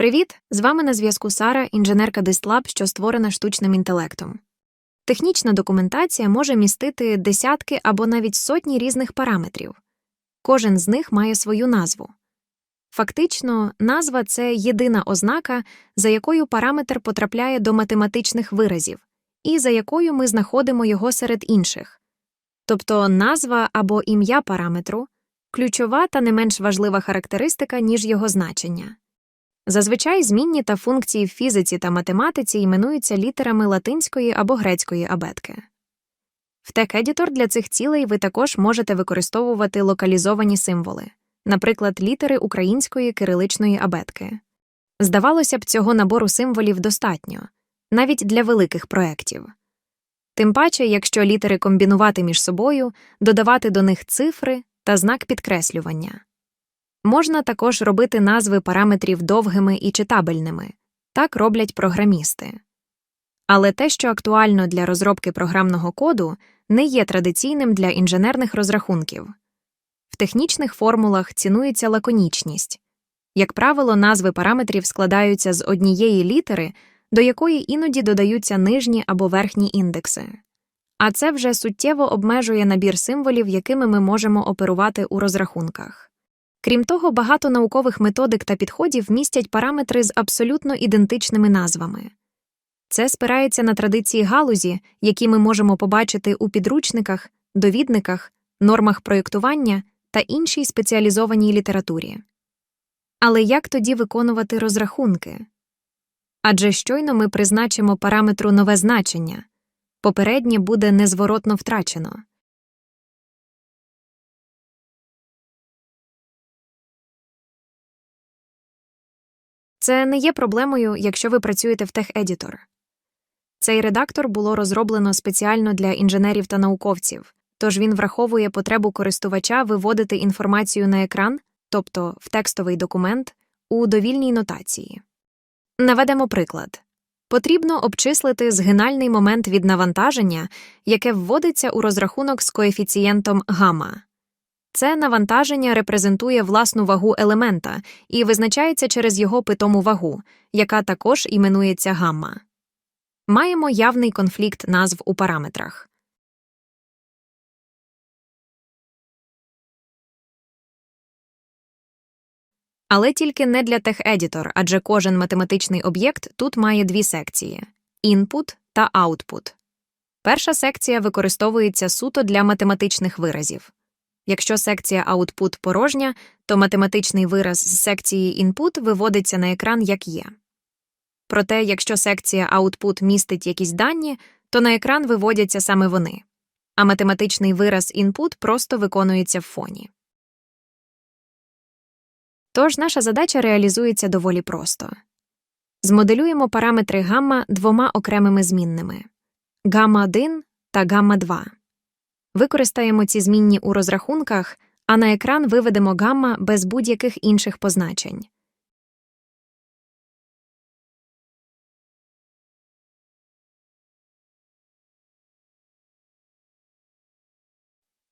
Привіт! З вами на зв'язку Сара, інженерка Дистлаб, що створена штучним інтелектом. Технічна документація може містити десятки або навіть сотні різних параметрів. Кожен з них має свою назву. Фактично, назва це єдина ознака, за якою параметр потрапляє до математичних виразів, і за якою ми знаходимо його серед інших. Тобто назва або ім'я параметру ключова та не менш важлива характеристика, ніж його значення. Зазвичай змінні та функції в фізиці та математиці іменуються літерами латинської або грецької абетки. В TeX-Editor для цих цілей ви також можете використовувати локалізовані символи, наприклад, літери української кириличної абетки. Здавалося б, цього набору символів достатньо, навіть для великих проєктів. Тим паче, якщо літери комбінувати між собою, додавати до них цифри та знак підкреслювання. Можна також робити назви параметрів довгими і читабельними так роблять програмісти. Але те, що актуально для розробки програмного коду, не є традиційним для інженерних розрахунків. В технічних формулах цінується лаконічність. Як правило, назви параметрів складаються з однієї літери, до якої іноді додаються нижні або верхні індекси. А це вже суттєво обмежує набір символів, якими ми можемо оперувати у розрахунках. Крім того, багато наукових методик та підходів містять параметри з абсолютно ідентичними назвами. Це спирається на традиції галузі, які ми можемо побачити у підручниках, довідниках, нормах проєктування та іншій спеціалізованій літературі. Але як тоді виконувати розрахунки? Адже щойно ми призначимо параметру нове значення, попереднє буде незворотно втрачено. Це не є проблемою, якщо ви працюєте в TeX-Editor. Цей редактор було розроблено спеціально для інженерів та науковців, тож він враховує потребу користувача виводити інформацію на екран, тобто в текстовий документ, у довільній нотації. Наведемо приклад. Потрібно обчислити згинальний момент від навантаження, яке вводиться у розрахунок з коефіцієнтом гамма. Це навантаження репрезентує власну вагу елемента і визначається через його питому вагу, яка також іменується гамма. Маємо явний конфлікт назв у параметрах. Але тільки не для TeX-Editor, адже кожен математичний об'єкт тут має дві секції input та output. Перша секція використовується суто для математичних виразів. Якщо секція output порожня, то математичний вираз з секції input виводиться на екран як є. Проте, якщо секція output містить якісь дані, то на екран виводяться саме вони, а математичний вираз input просто виконується в фоні. Тож наша задача реалізується доволі просто. Змоделюємо параметри гамма двома окремими змінними гамма 1 та гамма 2. Використаємо ці змінні у розрахунках, а на екран виведемо гамма без будь-яких інших позначень.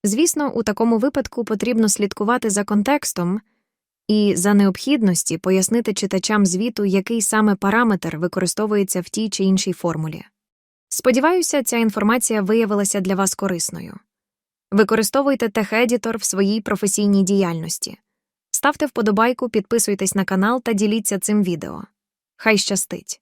Звісно, у такому випадку потрібно слідкувати за контекстом і за необхідності пояснити читачам звіту, який саме параметр використовується в тій чи іншій формулі. Сподіваюся, ця інформація виявилася для вас корисною. Використовуйте TeX-Editor в своїй професійній діяльності. Ставте вподобайку, підписуйтесь на канал та діліться цим відео. Хай щастить!